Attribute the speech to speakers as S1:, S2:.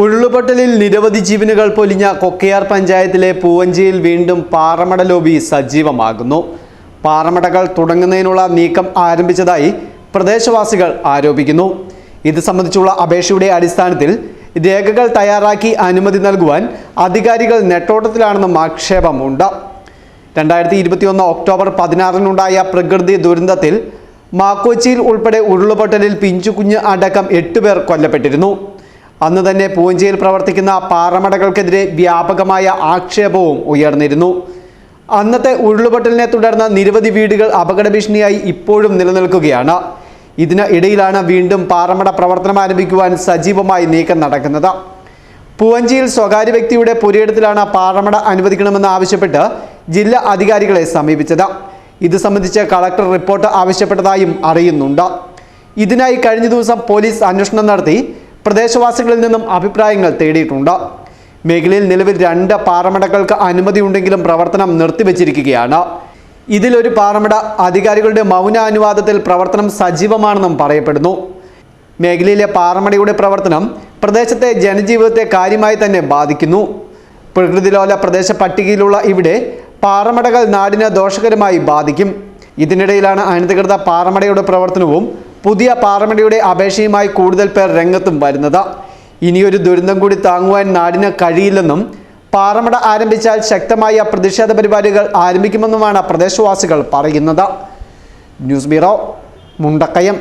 S1: ഉരുളുപൊട്ടലിൽ നിരവധി ജീവനുകൾ പൊലിഞ്ഞ കൊക്കയാർ പഞ്ചായത്തിലെ പൂവഞ്ചിയിൽ വീണ്ടും പാറമട ലോബി സജീവമാകുന്നു. പാറമടകൾ തുടങ്ങുന്നതിനുള്ള നീക്കം ആരംഭിച്ചതായി പ്രദേശവാസികൾ ആരോപിക്കുന്നു. ഇത് സംബന്ധിച്ചുള്ള അപേക്ഷയുടെ അടിസ്ഥാനത്തിൽ രേഖകൾ തയ്യാറാക്കി അനുമതി നൽകുവാൻ അധികാരികൾ നെട്ടോട്ടത്തിലാണെന്നും ആക്ഷേപമുണ്ട്. രണ്ടായിരത്തി ഇരുപത്തിയൊന്ന് ഒക്ടോബർ പതിനാറിനുണ്ടായ പ്രകൃതി ദുരന്തത്തിൽ മാക്കോച്ചിയിൽ ഉൾപ്പെടെ ഉരുളുപൊട്ടലിൽ പിഞ്ചുകുഞ്ഞ് അടക്കം എട്ടുപേർ കൊല്ലപ്പെട്ടിരുന്നു. അന്ന് തന്നെ പൂഞ്ചയിൽ പ്രവർത്തിക്കുന്ന പാറമടകൾക്കെതിരെ വ്യാപകമായ ആക്ഷേപവും ഉയർന്നിരുന്നു. അന്നത്തെ ഉരുളുപൊട്ടലിനെ തുടർന്ന് നിരവധി വീടുകൾ അപകട ഭീഷണിയായി ഇപ്പോഴും നിലനിൽക്കുകയാണ്. ഇതിന് ഇടയിലാണ് വീണ്ടും പാറമട പ്രവർത്തനം ആരംഭിക്കുവാൻ സജീവമായി നീക്കം നടക്കുന്നത്. പൂവഞ്ചിയിൽ സ്വകാര്യ വ്യക്തിയുടെ പുരയിടത്തിലാണ് പാറമട അനുവദിക്കണമെന്ന് ആവശ്യപ്പെട്ട് ജില്ലാ അധികാരികളെ സമീപിച്ചത്. ഇത് സംബന്ധിച്ച് കളക്ടർ റിപ്പോർട്ട് ആവശ്യപ്പെട്ടതായും അറിയുന്നുണ്ട്. ഇതിനായി കഴിഞ്ഞ ദിവസം പോലീസ് അന്വേഷണം നടത്തി പ്രദേശവാസികളിൽ നിന്നും അഭിപ്രായങ്ങൾ തേടിയിട്ടുണ്ട്. മേഖലയിൽ നിലവിൽ രണ്ട് പാറമടകൾക്ക് അനുമതിയുണ്ടെങ്കിലും പ്രവർത്തനം നിർത്തിവച്ചിരിക്കുകയാണ്. ഇതിലൊരു പാറമട അധികാരികളുടെ മൗന അനുവാദത്തിൽ പ്രവർത്തനം സജീവമാണെന്നും പറയപ്പെടുന്നു. മേഖലയിലെ പാറമടയുടെ പ്രവർത്തനം പ്രദേശത്തെ ജനജീവിതത്തെ കാര്യമായി തന്നെ ബാധിക്കുന്നു. പ്രകൃതിലോല പ്രദേശ പട്ടികയിലുള്ള ഇവിടെ പാറമടകൾ നാടിനെ ദോഷകരമായി ബാധിക്കും. ഇതിനിടയിലാണ് അനധികൃത പാറമടയുടെ പ്രവർത്തനവും പുതിയ പാർലമെന്റിയുടെ അപേക്ഷയുമായി കൂടുതൽ പേർ രംഗത്തും വരുന്നത്. ഇനിയൊരു ദുരന്തം കൂടി താങ്ങുവാൻ നാടിന് കഴിയില്ലെന്നും പാറമട ആരംഭിച്ചാൽ ശക്തമായ പ്രതിഷേധ പരിപാടികൾ ആരംഭിക്കുമെന്നുമാണ് പ്രദേശവാസികൾ പറയുന്നത്. News bureau Mundakkayam.